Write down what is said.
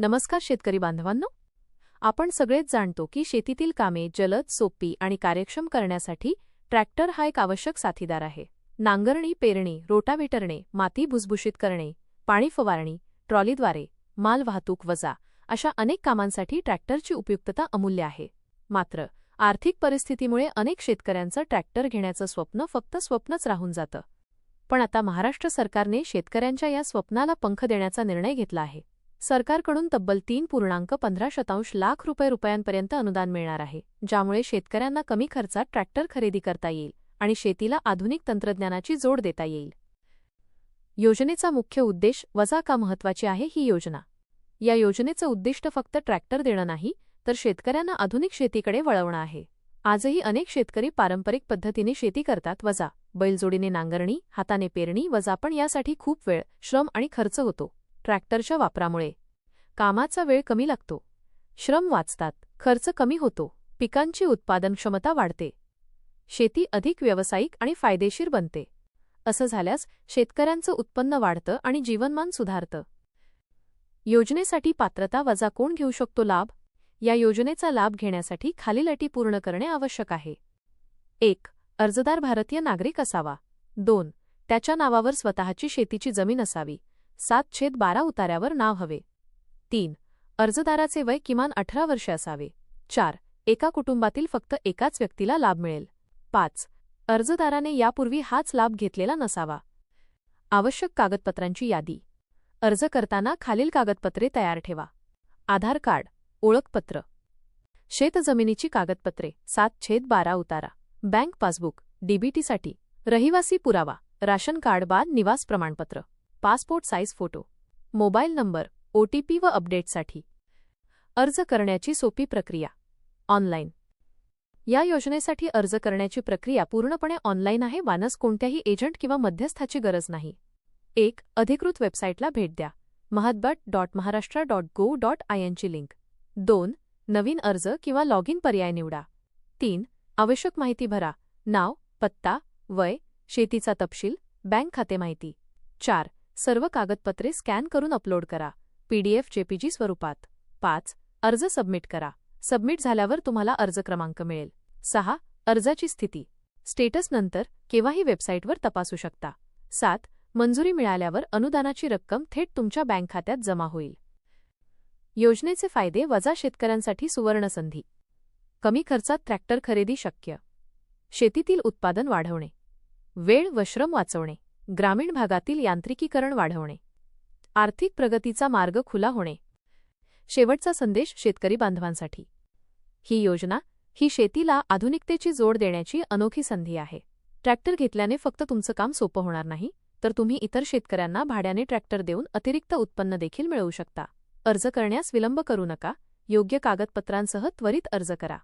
नमस्कार शेतकरी बांधवांनो. आपण सगळेच जाणतो की शेतीतील कामे जलद सोपी आणि कार्यक्षम करण्यासाठी ट्रॅक्टर हा एक आवश्यक साथीदार आहे. नांगरणी पेरणी रोटावेटरणे माती भुसभुशीत करणे पाणी फवारणी ट्रॉलीद्वारे माल वाहतूक वजा अशा अनेक कामांसाठी ट्रॅक्टरची उपयुक्तता अमूल्य आहे. मात्र आर्थिक परिस्थितीमुळे अनेक शेतकऱ्यांचं ट्रॅक्टर घेण्याचं स्वप्न फक्त स्वप्नच राहून जातं. पण आता महाराष्ट्र सरकारने शेतकऱ्यांच्या या स्वप्नाला पंख देण्याचा निर्णय घेतला आहे. सरकारकडून तब्बल तीन पूर्णांक पंधरा शतांश लाख रुपये रुपयांपर्यंत अनुदान मिळणार आहे ज्यामुळे शेतकऱ्यांना कमी खर्चात ट्रॅक्टर खरेदी करता येईल आणि शेतीला आधुनिक तंत्रज्ञानाची जोड देता येईल. योजनेचा मुख्य उद्देश वजा का महत्वाची आहे ही योजना. या योजनेचं उद्दिष्ट फक्त ट्रॅक्टर देणं नाही तर शेतकऱ्यांना आधुनिक शेतीकडे वळवणं आहे. आजही अनेक शेतकरी पारंपरिक पद्धतीने शेती करतात वजा बैलजोडीने नांगरणी हाताने पेरणी वजा पण यासाठी खूप वेळ श्रम आणि खर्च होतो. ट्रॅक्टरच्या वापरामुळे. कामाचा वेळ कमी लागतो. श्रम वाचतात. खर्च कमी होतो. पिकांची उत्पादन क्षमता वाढते. शेती अधिक व्यावसायिक आणि फायदेशीर बनते. असं झाल्यास शेतकऱ्यांचं उत्पन्न वाढतं आणि जीवनमान सुधारतं. योजनेसाठी पात्रता वजा कोण घेऊ शकतो लाभ? या योजनेचा लाभ घेण्यासाठी खालील अटी पूर्ण करणे आवश्यक आहे. एक अर्जदार भारतीय नागरिक असावा. दोन त्याच्या नावावर स्वतःची शेतीची जमीन असावी. सात छेद बारा उतार्यावर नाव हवे. तीन अर्जदाराचे वय किमान अठरा वर्षे असावे. चार एका कुटुंबातील फक्त एकाच व्यक्तीला लाभ मिळेल. पाच अर्जदाराने यापूर्वी हाच लाभ घेतलेला नसावा. आवश्यक कागदपत्रांची यादी. अर्ज करताना खालील कागदपत्रे तयार ठेवा. आधार कार्ड ओळखपत्र. शेतजमिनीची कागदपत्रे सात छेद बारा उतारा. बँक पासबुक डीबीटीसाठी. रहिवासी पुरावा राशन कार्ड बाद निवास प्रमाणपत्र. Passport size photo mobile number OTP व अपडेटसाठी. अर्ज करण्याची सोपी प्रक्रिया ऑनलाईन या योजनेसाठी अर्ज करण्याची प्रक्रिया पूर्णपणे ऑनलाईन आहे वानस कोणत्याही एजंट किंवा मध्यस्थाची गरज नाही. एक अधिकृत वेबसाईटला भेट द्या. MahaDBT dot Maharashtra dot gov dot I एनची link. दोन नवीन अर्ज किंवा लॉग इन पर्याय निवडा. तीन आवश्यक माहिती भरा. नाव पत्ता वय शेतीचा तपशील बँक खाते माहिती. चार सर्व कागदपत्रे स्कॅन करून अपलोड करा. पीडीएफ जेपीजी स्वरूपात. पाच. अर्ज सबमिट करा. सबमिट झाल्यावर तुम्हाला अर्ज क्रमांक मिळेल. सहा. अर्जाची स्थिती. स्टेटस नंतर केव्हाही वेबसाईटवर तपासू शकता. सात. मंजुरी मिळाल्यावर अनुदानाची रक्कम थेट तुमच्या बँक खात्यात जमा होईल. योजनेचे फायदे वजा शेतकऱ्यांसाठी सुवर्णसंधी. कमी खर्चात ट्रॅक्टर खरेदी शक्य. शेतीतील उत्पादन वाढवणे. वेळ व श्रम वाचवणे. ग्रामीण भागातील यांत्रिकीकरण वाढवणे. आर्थिक प्रगतीचा मार्ग खुला होणे. शेवटचा संदेश शेतकरी बांधवांसाठी. ही योजना ही शेतीला आधुनिकतेची जोड देण्याची अनोखी संधी आहे. ट्रॅक्टर घेतल्याने फक्त तुमचं काम सोपं होणार नाही तर तुम्ही इतर शेतकऱ्यांना भाड्याने ट्रॅक्टर देऊन अतिरिक्त उत्पन्न देखील मिळवू शकता. अर्ज करण्यास विलंब करू नका योग्य कागदपत्रांसह त्वरित अर्ज करा.